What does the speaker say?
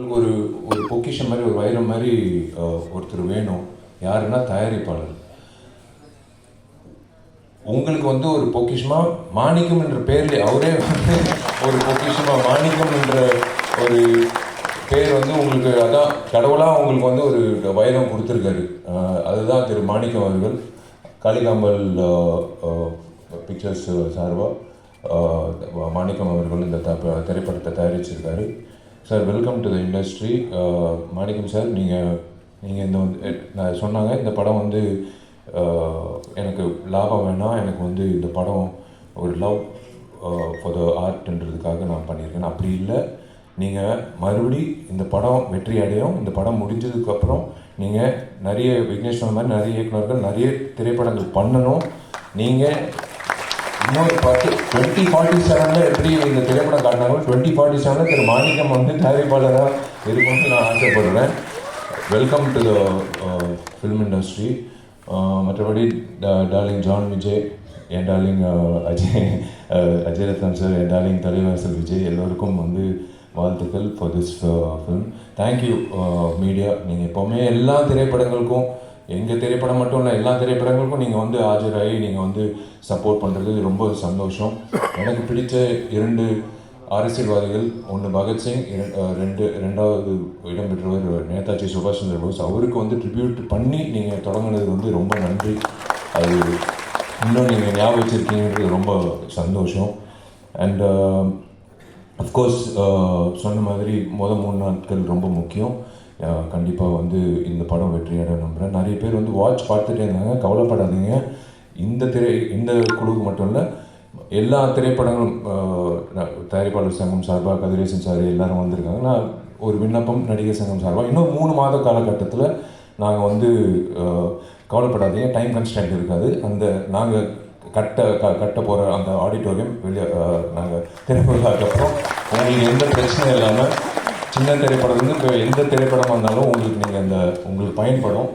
உங்களுக்கு ஒரு ஒரு பொக்கிஷம் மாதிரி ஒரு வைரம் மாதிரி ஒருத்தர் வேணும். யாருன்னா தயாரிப்பாளர். உங்களுக்கு வந்து ஒரு பொக்கிஷமா மாணிக்கம் என்ற பேரில் அவரே வந்து ஒரு பொக்கிஷமா மாணிக்கம் என்ற ஒரு பேர் வந்து உங்களுக்கு அதான் கடவுளாக உங்களுக்கு வந்து ஒரு வைரம் கொடுத்துருக்காரு. அதுதான் திரு மாணிக்கம் அவர்கள். காளிகாம்பல் பிக்சர்ஸ் சார்பாக மாணிக்கம் அவர்கள் இந்த த- திரைப்படத்தை தயாரிச்சிருக்காரு. Sir welcome to the industry Manikkam sir நீங்கள் நீங்கள் இந்த வந்து நான் சொன்னாங்க இந்த படம் வந்து uh, எனக்கு லாபம் வேணாம் எனக்கு வந்து இந்த படம் ஒரு லவ் uh, ஃபார் த ஆர்ட்ன்றதுக்காக நான் பண்ணியிருக்கேன். அப்படி இல்லை. நீங்கள் மறுபடி இந்த படம் வெற்றி அடையும். இந்த படம் முடிஞ்சதுக்கப்புறம் நீங்கள் நிறைய விக்னேஷ் மாதிரி நிறைய இயக்குநர்கள் நிறைய திரைப்படங்கள் பண்ணணும். நீங்கள் இன்னொரு டுவெண்ட்டி ஃபார்ட்டி செவனில் எப்படி இந்த திரைப்படம் காட்டினாங்களோ டுவெண்ட்டி ஃபார்ட்டி செவனில் திரு மாணிக்கம் வந்து தயாரிப்பாளராக இருக்கும்னு நான் ஆசைப்படுறேன். Welcome to the film industry மற்றபடி டார்லிங் ஜான் விஜய் என் darling uh, Ajay uh, ah, Ajay Rathnam sir என் டார்லிங் தலைவாசல் விஜய் எல்லோருக்கும் வந்து வாழ்த்துக்கள் for this film thank you media நீங்கள் எப்போவுமே எல்லா திரைப்படங்களுக்கும் எங்கள் திரைப்படம் மட்டும் இல்லை எல்லா திரைப்படங்களுக்கும் நீங்கள் வந்து ஆஜராகி நீங்கள் வந்து சப்போர்ட் பண்ணுறது ரொம்ப சந்தோஷம். எனக்கு பிடித்த இரண்டு அரசியல்வாதிகள் ஒன்று பகத்சிங் ரெண்டு ரெண்டாவது இடம் பெற்றவர் நேதாஜி சுபாஷ் சந்திர போஸ். அவருக்கு வந்து ட்ரிபியூட் பண்ணி நீங்கள் தொடங்குனது வந்து ரொம்ப நன்றி. அது இன்னும் நீங்கள் ஞாபகம் வச்சுருக்கீங்கன்றது ரொம்ப சந்தோஷம். அண்ட் um, அஃப்கோர்ஸ் சொன்ன மாதிரி மொதல் மூணு நாட்கள் ரொம்ப முக்கியம். கண்டிப்பாக வந்து இந்த படம் வெற்றியாட நம்புகிறேன் நிறைய பேர் வந்து வாட்ச் பார்த்துட்டே இருந்தாங்க. கவலைப்படாதீங்க. இந்த திரை இந்த குழுவுக்கு மட்டும் இல்லை எல்லா திரைப்படங்களும் தயாரிப்பாளர் சங்கம் சார்பாக கதிரேசன் சார் எல்லாரும் வந்திருக்காங்க. நான் ஒரு விண்ணப்பம் நடிகர் சங்கம் சார்பாக இன்னும் மூணு மாத காலகட்டத்தில் நாங்கள் வந்து கவலைப்படாதீங்க. டைம் கன்ஸ்டன்ட் இருக்காது. அந்த நாங்கள் கட்ட க கட்ட போகிற அந்த ஆடிட்டோரியம் வெளியே நாங்கள் திரைப்படத்துக்கு அப்புறம் உங்களுக்கு எந்த பிரச்சனையும் இல்லாமல் சின்ன திரைப்படம் வந்து இப்போ எந்த திரைப்படமாக இருந்தாலும் உங்களுக்கு நீங்கள் அந்த உங்களுக்கு பயன்படும்.